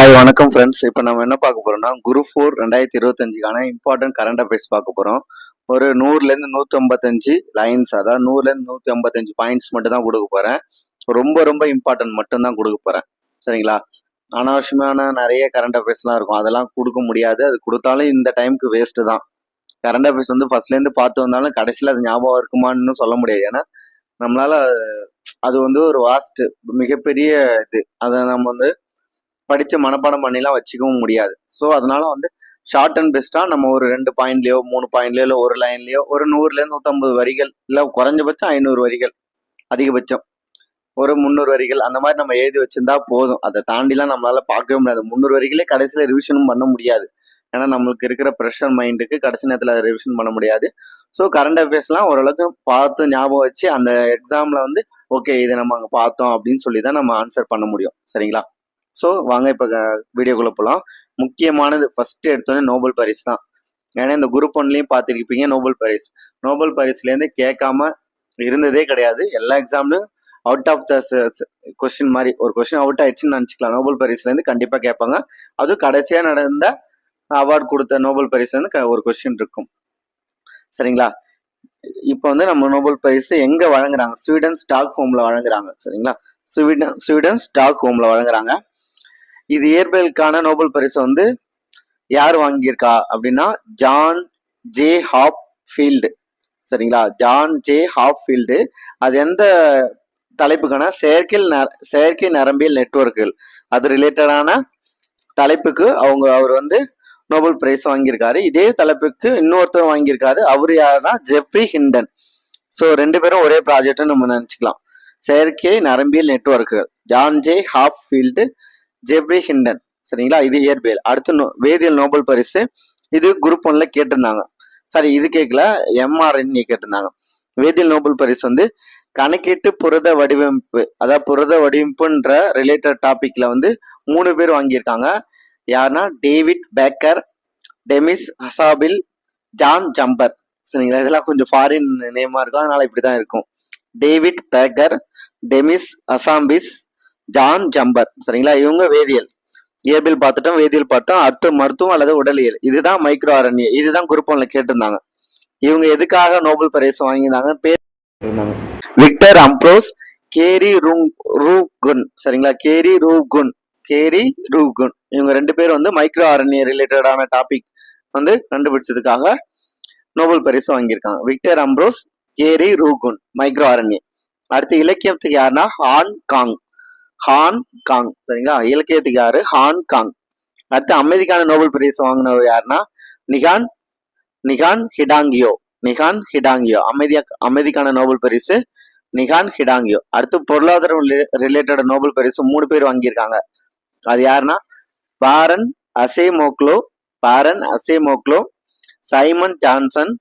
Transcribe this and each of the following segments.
Hi வணக்கம் friends இப்போ நம்ம என்ன பார்க்க போகிறோம்னா குரு ஃபோர் ரெண்டாயிரத்தி இருபத்தஞ்சுக்கான இம்பார்ட்டன்ட் கரண்ட் அஃபேர்ஸ் பார்க்க போகிறோம் ஒரு நூறுலேருந்து நூற்றி ஐம்பத்தஞ்சு லைன்ஸ் அதாவது நூறுலேருந்து நூற்றி ஐம்பத்தஞ்சு பாயிண்ட்ஸ் மட்டும் தான் கொடுக்க போகிறேன் ரொம்ப ரொம்ப இம்பார்ட்டன்ட் மட்டும் தான் கொடுக்க போகிறேன் சரிங்களா? அனாவசியமான நிறைய கரண்ட் அஃபேர்ஸ்லாம் இருக்கும். அதெல்லாம் கொடுக்க முடியாது. அது கொடுத்தாலும் இந்த டைமுக்கு வேஸ்ட்டு தான். கரண்ட் அஃபேர்ஸ் வந்து ஃபர்ஸ்ட்லேருந்து பார்த்து வந்தாலும் கடைசியில் அது ஞாபகம் இருக்குமான்னு சொல்ல முடியாது. ஏன்னா நம்மளால் அது வந்து ஒரு வாஸ்ட்டு மிகப்பெரிய இது. அதை நம்ம வந்து படிச்சு மனப்பாடம் பண்ணிலாம் வச்சுக்கவும் முடியாது. ஸோ அதனால வந்து ஷார்ட் அண்ட் பெஸ்ட்டாக நம்ம ஒரு ரெண்டு பாயிண்ட்லயோ மூணு பாயிண்ட்லயோ இல்லை ஒரு லைன்லயோ ஒரு நூறுலேருந்து நூற்றம்பது வரிகள் இல்லை குறைஞ்சபட்சம் ஐநூறு வரிகள் அதிகபட்சம். ஒரு முந்நூறு வரிகள் அந்த மாதிரி நம்ம எழுதி வச்சிருந்தா போதும். அதை தாண்டிலாம் நம்மளால பார்க்கவே முடியாது. முந்நூறு வரிகளே கடைசியில் ரிவிஷனும் பண்ண முடியாது. ஏன்னா நம்மளுக்கு இருக்கிற ப்ரெஷர் மைண்டுக்கு கடைசி நேரத்தில் அதை ரிவிஷன் பண்ண முடியாது. ஸோ கரண்ட் அஃபேர்ஸ்லாம் ஓரளவுக்கு பார்த்து ஞாபகம் வச்சு அந்த எக்ஸாமில் வந்து ஓகே இதை நம்ம அங்கே பார்த்தோம் அப்படின்னு சொல்லி தான் நம்ம ஆன்சர் பண்ண முடியும். சரிங்களா? ஸோ வாங்க இப்போ வீடியோக்குள்ளே போகலாம் முக்கியமானது ஃபஸ்ட்டு எடுத்தோன்னே நோபல் பரிஸ் தான். ஏன்னா இந்த குரூப் ஒன்லேயும் பார்த்துருப்பீங்க நோபல் பரிஸ் நோபல் பரிஸ்லேருந்து கேட்காம இருந்ததே கிடையாது. எல்லா எக்ஸாம்லையும் அவுட் ஆஃப் த கொஸ்டின் மாதிரி ஒரு கொஸ்டின் அவுட் ஆயிடுச்சுன்னு நினச்சிக்கலாம். நோபல் பரிஸ்லேருந்து கண்டிப்பாக கேட்பாங்க. அதுவும் கடைசியாக நடந்த அவார்டு கொடுத்த நோபல் பரிஸ்லேருந்து க- ஒரு கொஸ்டின் இருக்கும். சரிங்களா? இப்போ வந்து நம்ம நோபல் பரிசு எங்கே வழங்குறாங்க? ஸ்வீடன் ஸ்டாக் ஹோமில் வழங்குறாங்க. சரிங்களா? ஸ்வீடன் ஸ்வீடன் ஸ்டாக் ஹோமில் வழங்குறாங்க. இது இயற்பியலுக்கான நோபல் பரிசு வந்து யார் வாங்கியிருக்கா அப்படின்னா ஜான் ஜே ஹாப் ஃபீல்டு சரிங்களா? ஜான் ஜே ஹாப் ஃபீல்டு அது எந்த தலைப்புக்கான செயற்கை செயற்கை நரம்பியல் நெட்வொர்க்குகள். அது ரிலேட்டடான தலைப்புக்கு அவங்க அவர் வந்து நோபல் பிரைஸ் வாங்கியிருக்காரு. இதே தலைப்புக்கு இன்னொருத்தர் வாங்கியிருக்காரு. அவர் யாருன்னா ஜெஃப்ரி ஹிண்டன். ஸோ ரெண்டு பேரும் ஒரே ப்ராஜெக்ட்னு நம்ம நினச்சிக்கலாம். செயற்கை நரம்பியல் நெட்ஒர்க்குகள் John J Hopfield Geoffrey Hinton சரிங்களா? இது இயற்பியல். அடுத்து நோ- வேதியியல் நோபல் பரிசு. இது குரூப் ஒன்ல கேட்டிருந்தாங்க. சாரி இது கேட்கல எம்ஆர்என்ஏ கேட்டிருந்தாங்க. வேதியியல் நோபல் பரிசு வந்து கணக்கீட்டு புரத வடிவமைப்பு அதாவது புரத வடிவமைப்புன்ற ரிலேட்டட் டாபிக்ல வந்து மூணு பேர் வாங்கியிருக்காங்க. யாருன்னா David Baker Demis Hassabis John Jumper. சரிங்களா? இதெல்லாம் கொஞ்சம் ஃபாரின் நேமா இருக்கும். அதனால இப்படிதான் இருக்கும். David Baker Demis Hassabis John Jumper சரிங்களா? இவங்க வேதியியல். இயற்பியல் பார்த்துட்டோம் வேதியியல் பார்த்தோம் அடுத்து மருத்துவம் அல்லது உடலியல். இதுதான் மைக்ரோ அரண்ய இதுதான் குரூப் ஒன்ல கேட்டிருந்தாங்க. இவங்க எதுக்காக நோபல் பரிசு வாங்கியிருந்தாங்க? பேர் இருந்தாங்க விக்டர் அம்ப்ரோஸ் கேரி ரூங் ரூகுன் சரிங்களா? கேரி ரூகுன் கேரி ரூகுன் இவங்க ரெண்டு பேரும் வந்து மைக்ரோ அரண்ய ரிலேட்டடான டாபிக் வந்து கண்டுபிடிச்சதுக்காக நோபல் பரிசு வாங்கியிருக்காங்க. Victor Ambros Gary Ruvkun micro RNA அடுத்து இலக்கியத்துக்கு யாருன்னா ஹான் காங் ஹான் காங் சரிங்களா? இலக்கியத்துக்கு யாரு? ஹான் காங் அடுத்து அமைதிக்கான நோபல் பரிசு வாங்கினவர் யாருன்னா? நிகான் நிகான் ஹிடாங்கியோ நிகான் ஹிடாங்கியோ அமைதியா அமைதிக்கான நோபல் பரிசு நிகான் ஹிடாங்கியோ அடுத்து பொருளாதாரம் ரிலேட்டட் நோபல் பரிசு மூணு பேர் வாங்கியிருக்காங்க. அது யாருன்னா? Daron Acemoglu Daron Acemoglu Simon Johnson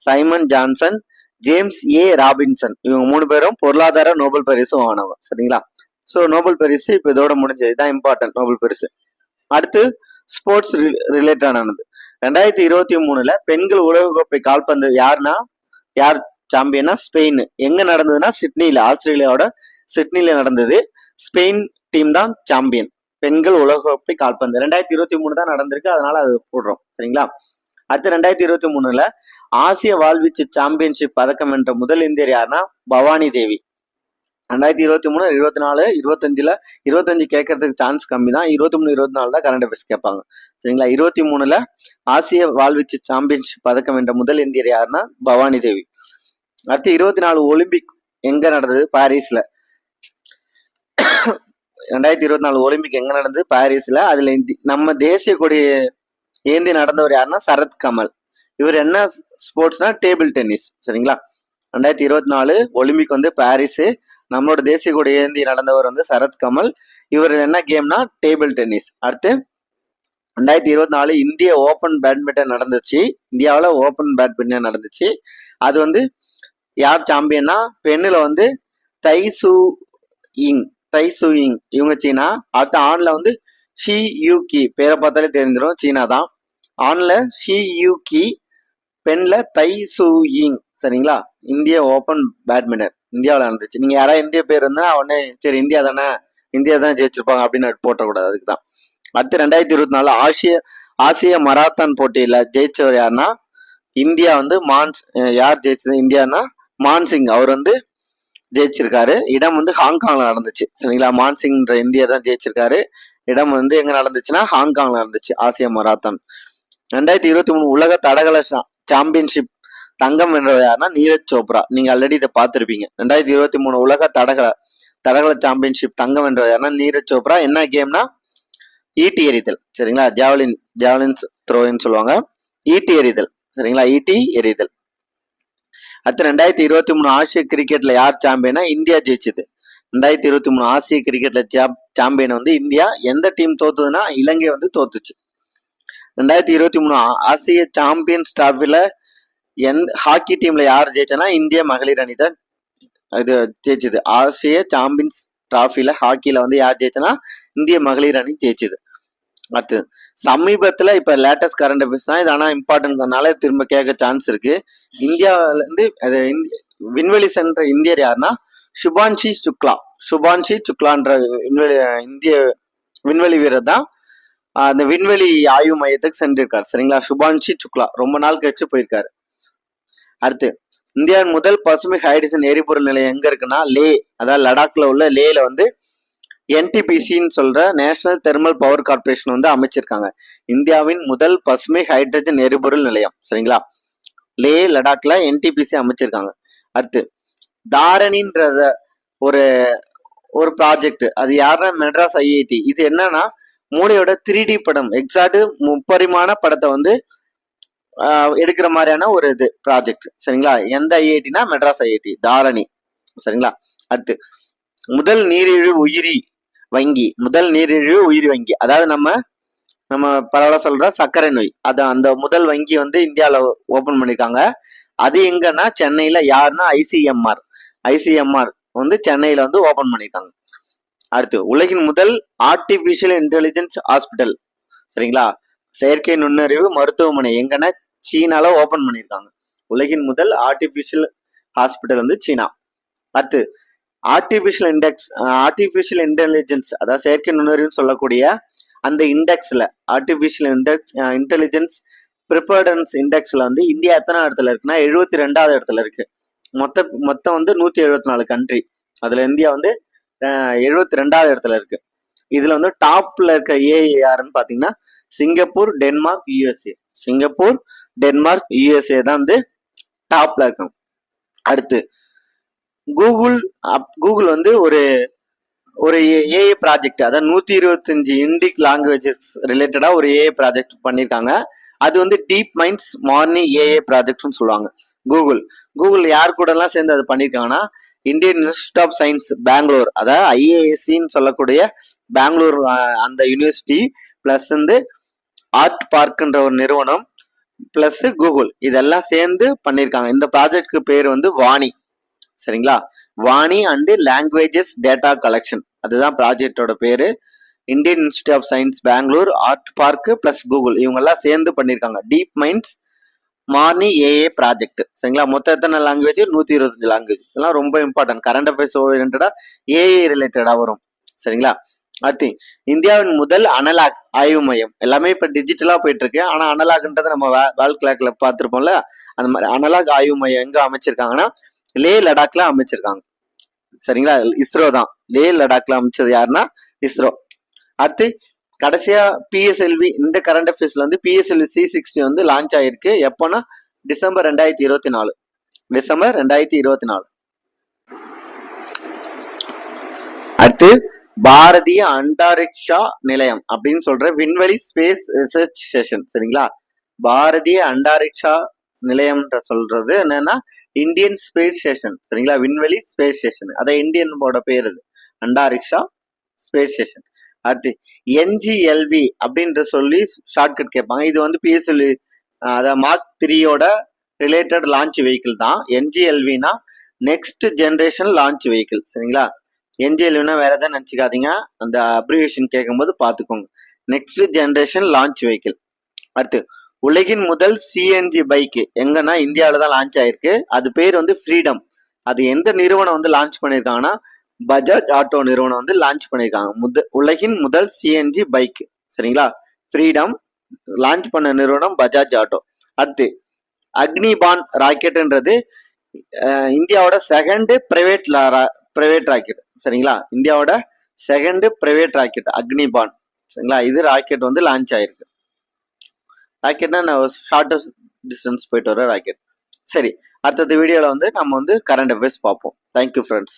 Simon Johnson James A Robinson. இவங்க மூணு பேரும் பொருளாதார நோபல் பரிசு வாங்கினவங்க. சரிங்களா? ஸோ நோபல் பரிசு இப்போ இதோட முடிஞ்சது. இதுதான் இம்பார்ட்டன்ட் நோபல் பரிசு. அடுத்து ஸ்போர்ட்ஸ் ரிலேட்டடானது ரெண்டாயிரத்தி இருபத்தி மூணுல பெண்கள் உலகக்கோப்பை கால்பந்து யாருன்னா யார் சாம்பியனா ஸ்பெயின். எங்க நடந்ததுன்னா சிட்னியில ஆஸ்திரேலியாவோட சிட்னியில நடந்தது. ஸ்பெயின் டீம் தான் சாம்பியன் பெண்கள் உலகக்கோப்பை கால்பந்து. ரெண்டாயிரத்தி இருபத்தி மூணு தான் நடந்திருக்கு. அதனால அது போடுறோம். சரிங்களா? அடுத்து ரெண்டாயிரத்தி இருபத்தி மூணுல ஆசிய வாழ்வீச்சு சாம்பியன்ஷிப் பதக்கம் என்ற முதல் இந்தியர் யாருன்னா பவானி தேவி. ரெண்டாயிரத்தி இருபத்தி மூணு இருபத்தி நாலு இருபத்தஞ்சில் இருபத்தஞ்சு கேட்கறதுக்கு சான்ஸ் கம்மி தான் இருபத்தி மூணு இருபத்தி நாலு தான் கரண்ட் அஃபேர்ஸ் கேட்பாங்க. சரிங்களா? இருபத்தி மூணில் ஆசிய வாழ்வீச்சு சாம்பியன்ஷிப் பதக்கம் வென்ற முதல் இந்தியர் யாருன்னா பவானி தேவி. அடுத்து இருபத்தி நாலு ஒலிம்பிக் எங்கே நடந்தது? பாரிஸில். ரெண்டாயிரத்தி இருபத்தி நாலு ஒலிம்பிக் எங்கே நடந்தது? பாரிஸில். அதில் இந்தி- நம்ம தேசிய கொடி ஏந்தி நடந்தவர் யாருன்னா சரத் கமல். இவர் என்ன ஸ்போர்ட்ஸ்னா டேபிள் டென்னிஸ் சரிங்களா? ரெண்டாயிரத்தி இருபத்தி நாலு ஒலிம்பிக் வந்து பாரிஸ். நம்மளோட தேசிய கொடி ஏந்தி நடந்தவர் வந்து சரத் கமல். இவர் என்ன கேம்னா டேபிள் டென்னிஸ். அடுத்து ரெண்டாயிரத்தி இருபத்தி நாலு இந்திய ஓபன் பேட்மிண்டன் நடந்துச்சு. இந்தியாவில் ஓபன் பேட்மிண்டன் நடந்துச்சு. அது வந்து யார் சாம்பியன்னா பெண்ணில் வந்து தைசு இங் தைசு இங் இவங்க சீனா. அடுத்து ஆண்ல வந்து ஷி யூகி பேரை பார்த்தாலே தெரிஞ்சிடும் சீனா தான். ஆண்ல ஷி யூகி பெண்ல தை சு சரிங்களா? இந்திய ஓப்பன் பேட்மிண்டன். இந்தியாவில் நடந்துச்சு. நீங்கள் யாராவது இந்திய பேர் இருந்தால் உடனே சரி இந்தியா தானே இந்தியா தான் ஜெயிச்சிருப்பாங்க அப்படின்னு போட்டக்கூடாது. அதுக்கு தான் அடுத்து ரெண்டாயிரத்தி இருபத்தி நாலு ஆசிய ஆசிய மராத்தான் போட்டியில் ஜெயிச்சவர் யாருன்னா இந்தியா வந்து மான்ஸ் யார் ஜெயிச்சது? இந்தியானா மான்சிங். அவர் வந்து ஜெயிச்சிருக்காரு. இடம் வந்து ஹாங்காங்ல நடந்துச்சு. சரிங்களா? மான்சிங்ன்ற இந்தியர் தான் ஜெயிச்சிருக்காரு. இடம் வந்து எங்க நடந்துச்சுன்னா ஹாங்காங்ல நடந்துச்சு ஆசிய மராத்தான் ரெண்டாயிரத்தி இருபத்தி மூணு உலக தடகள சாம்பியன்ஷிப் தங்கம் வென்றவர் யாருன்னா நீரஜ் சோப்ரா. நீங்க ஆல்ரெடி இதை பார்த்திருப்பீங்க. ரெண்டாயிரத்தி இருபத்தி மூணு உலக தடகள தடகள சாம்பியன்ஷிப் தங்கம் வென்றவர் யாருன்னா நீரஜ் சோப்ரா. என்ன கேம்னா ஈட்டி எறிதல். சரிங்களா? ஜாவலின் ஜாவலின் த்ரோன்னு சொல்லுவாங்க. ஈட்டி எறிதல். சரிங்களா? ஈட்டி எறிதல். அடுத்து ரெண்டாயிரத்தி இருபத்தி மூணு ஆசிய கிரிக்கெட்ல யார் சாம்பியனா இந்தியா ஜெயிச்சது. ரெண்டாயிரத்தி இருபத்தி மூணு ஆசிய கிரிக்கெட்ல சாம்பியன் வந்து இந்தியா. எந்த டீம் தோத்துதுன்னா இலங்கை வந்து தோத்துச்சு. ரெண்டாயிரத்தி இருபத்தி மூணு ஆசிய சாம்பியன்ஸ் டிராஃபில எந் ஹாக்கி டீம்ல யார் ஜெயிச்சனா இந்திய மகளிர் அணி தான். இது ஜெயிச்சது. ஆசிய சாம்பியன்ஸ் டிராஃபில ஹாக்கியில வந்து யார் ஜெயிச்சனா இந்திய மகளிர் அணி ஜெயிச்சது. அடுத்து சமீபத்துல இப்ப லேட்டஸ்ட் கரண்ட் அஃபேர்ஸ் தான் இது ஆனா இம்பார்ட்டன்ட்னால திரும்ப கேட்க சான்ஸ் இருக்கு. இந்தியாவில இருந்து அது விண்வெளி சென்ற இந்தியர் யாருன்னா சுபான்ஷி சுக்லா. சுபான்ஷி சுக்லான்ற விண்வெளி இந்திய விண்வெளி வீரர் தான். அந்த விண்வெளி ஆய்வு மையத்துக்கு சென்றிருக்காரு. சரிங்களா? சுபான்ஷி சுக்லா. ரொம்ப நாள் கழிச்சு போயிருக்காரு. அடுத்து இந்தியாவின் முதல் பசுமை ஹைட்ரஜன் எரிபொருள் நிலையம் எங்க இருக்குன்னா லே அதாவது லடாக்ல உள்ள லேல வந்து என்டிபிசின்னு சொல்ற நேஷனல் தெர்மல் பவர் கார்பரேஷன் வந்து அமைச்சிருக்காங்க. இந்தியாவின் முதல் பசுமை ஹைட்ரஜன் எரிபொருள் நிலையம் சரிங்களா? லே லடாக்ல என்டிபிசி அமைச்சிருக்காங்க. அடுத்து தாரணின்றத ஒரு ஒரு ப்ராஜெக்ட் அது யாருன்னா மெட்ராஸ் ஐஐடி இது என்னன்னா மூளையோட த்ரீ டி படம் எக்ஸாக்ட் முப்பரிமாண படத்தை வந்து எடுக்கிற மாதிரியான ஒரு இது ப்ராஜெக்ட் சரிங்களா? எந்த ஐஐடினா மெட்ராஸ் ஐஐடி தாரணி. சரிங்களா? அடுத்து முதல் நீரிழிவு உயிரி வங்கி முதல் நீரிழிவு உயிரி வங்கி. அதாவது நம்ம நம்ம பரவாயில்ல சொல்ற சர்க்கரை நோய். அது அந்த முதல் வங்கி வந்து இந்தியாவில் ஓபன் பண்ணியிருக்காங்க அது எங்கன்னா சென்னையில யாருன்னா ஐசிஎம்ஆர் ஐசிஎம்ஆர் வந்து சென்னையில வந்து ஓபன் பண்ணியிருக்காங்க அடுத்து உலகின் முதல் ஆர்டிபிஷியல் இன்டெலிஜென்ஸ் ஹாஸ்பிட்டல் சரிங்களா? செயற்கை நுண்ணறிவு மருத்துவமனை. எங்கன்னா சீனால ஓபன் பண்ணியிருக்காங்க. உலகின் முதல் ஆர்டிபிஷியல் ஹாஸ்பிட்டல் வந்து சீனா. அடுத்து ஆர்டிபிஷியல் இண்டெக்ஸ் ஆர்டிபிஷியல் இன்டெலிஜென்ஸ் அதாவது செயற்கை நுண்ணறிவுன்னு சொல்லக்கூடிய அந்த இண்டெக்ஸில் ஆர்டிஃபிஷியல் இண்டெக்ஸ் இன்டெலிஜென்ஸ் ப்ரிப்பர்டன்ஸ் இண்டெக்ஸில் வந்து இந்தியா எத்தனை இடத்துல இருக்குன்னா எழுபத்தி ரெண்டாவது இடத்துல இருக்கு. மொத்த மொத்தம் வந்து நூற்றி எழுபத்தி நாலு கண்ட்ரி அதில் இந்தியா வந்து எழுபத்தி ரெண்டாவது இடத்துல இருக்கு. இதில் வந்து டாப்பில் இருக்க ஏஐ யாருன்னு Singapore Denmark USA Singapore Denmark USA தான் வந்து டாப்ல இருக்காங்க. அடுத்து கூகுள் அப் கூகுள் வந்து ஒரு ஒரு ஏஐ ப்ராஜெக்ட் அதாவது நூத்தி இருபத்தஞ்சு இண்டிக் லாங்குவேஜஸ் ரிலேட்டடா ஒரு ஏஐ ப்ராஜெக்ட் பண்ணியிருக்காங்க அது வந்து டீப் மைண்ட்ஸ் மார்னிங் ஏஏ ப்ராஜெக்ட்னு சொல்லுவாங்க. கூகுள் கூகுள் யார் கூடலாம் சேர்ந்து அது பண்ணியிருக்காங்கன்னா Indian Institute of Science Bangalore அதாவது ஐஏஎஸ்சின்னு சொல்லக்கூடிய பெங்களூர் அந்த யூனிவர்சிட்டி ப்ளஸ் வந்து ஆர்ட் பார்க்ன்ற ஒரு நிறுவனம் பிளஸ் கூகுள் இதெல்லாம் சேர்ந்து பண்ணியிருக்காங்க. இந்த ப்ராஜெக்ட்க்கு பேர் வந்து வாணி சரிங்களா? Vaani and languages data collection அதுதான் ப்ராஜெக்டோட பேரு. Indian Institute of Science Bangalore art park plus Google இவங்கெல்லாம் சேர்ந்து பண்ணியிருக்காங்க. டீப் மைண்ட்ஸ் மார்னி ஏஏ ப்ராஜெக்ட் சரிங்களா? மொத்தம் எத்தனை லாங்குவேஜ் நூற்றி இருபத்தஞ்சு லாங்குவேஜ் இதெல்லாம் ரொம்ப இம்பார்ட்டன்ட் கரண்ட் அஃபேர்ஸ் ஓரியன்டாக ஏஏ ரிலேட்டடாக வரும். சரிங்களா? அடுத்து இந்தியாவின் முதல் அனலாக் ஆய்வு மையம். எல்லாமே இப்போ டிஜிட்டலாக போயிட்டு இருக்கு ஆனால் அனலாக்ன்றதை நம்ம வேல் கிளாக்ல பார்த்துருப்போம்ல அந்த மாதிரி அனலாக் ஆய்வு மையம் எங்க அமைச்சிருக்காங்கன்னா லே லடாக்ல அமைச்சிருக்காங்க. சரிங்களா? இஸ்ரோ தான். லே லடாக்ல அமைச்சது யாருன்னா இஸ்ரோ. அடுத்து கடைசியா பிஎஸ்எல்வி இந்த கரண்ட் அஃபேர்ஸ்ல வந்து பிஎஸ்எல்வி சி சிக்ஸ்டி வந்து லான்ச் ஆயிருக்கு. எப்போன்னா டிசம்பர் ரெண்டாயிரத்தி இருபத்தி நாலு. டிசம்பர் ரெண்டாயிரத்தி இருபத்தி நாலு. அடுத்து பாரதிய அண்டாரிக்ஷா நிலையம் அப்படின்னு சொல்ற விண்வெளி ஸ்பேஸ் ரிசர்ச் ஸ்டேஷன் சரிங்களா? பாரதிய அண்டாரிக்ஷா நிலையம்ன்ற சொல்றது என்னன்னா இந்தியன் ஸ்பேஸ் ஸ்டேஷன் சரிங்களா? விண்வெளி ஸ்பேஸ் ஸ்டேஷன் அதை இந்தியனோட பேர் இது. அண்டாரிக்ஷா ஸ்பேஸ் ஸ்டேஷன் அடுத்து என்ஜிஎல்வி அப்படின்ற சொல்லி ஷார்ட்கட் கேட்பாங்க. இது வந்து பிஎஸ்எல்வி அதாவது மார்க் த்ரீயோட ரிலேட்டட் லான்ச் வெஹிக்கிள் தான். என்ஜிஎல்வினா நெக்ஸ்ட் ஜென்ரேஷன் லான்ச் வெஹிக்கிள் சரிங்களா? என்ஜிஎல்வினா வேற எதாவது நினச்சிக்காதீங்க. அந்த அப்ரிவேஷன் கேட்கும்போது பார்த்துக்கோங்க நெக்ஸ்ட் ஜென்ரேஷன் லான்ச் வெஹிக்கிள் அடுத்து உலகின் முதல் சிஎன்ஜி பைக்கு எங்கன்னா இந்தியாவில் தான் லான்ச் ஆயிருக்கு. அது பேர் வந்து ஃப்ரீடம் அது எந்த நிறுவனம் வந்து லான்ச் பண்ணியிருக்காங்கன்னா பஜாஜ் ஆட்டோ நிறுவனம் வந்து லான்ச் பண்ணியிருக்காங்க முத உலகின் முதல் சிஎன்ஜி பைக் சரிங்களா? ஃப்ரீடம் லான்ச் பண்ண நிறுவனம் பஜாஜ் ஆட்டோ அடுத்து அக்னிபான் ராக்கெட்டுன்றது இந்தியாவோட செகண்டு பிரைவேட் பிரைவேட் ராக்கெட் சரிங்களா? இந்தியாவோட செகண்ட் பிரைவேட் ராக்கெட் அக்னிபான். சரிங்களா? இது ராக்கெட் வந்து லான்ச் ஆயிருக்கு. ராக்கெட்னா ஷார்டஸ்ட் டிஸ்டன்ஸ் போயிட்டு வர ராக்கெட் சரி அடுத்தது வீடியோவில் வந்து நம்ம வந்து கரண்ட் அஃபேர்ஸ் பார்ப்போம். Thank you friends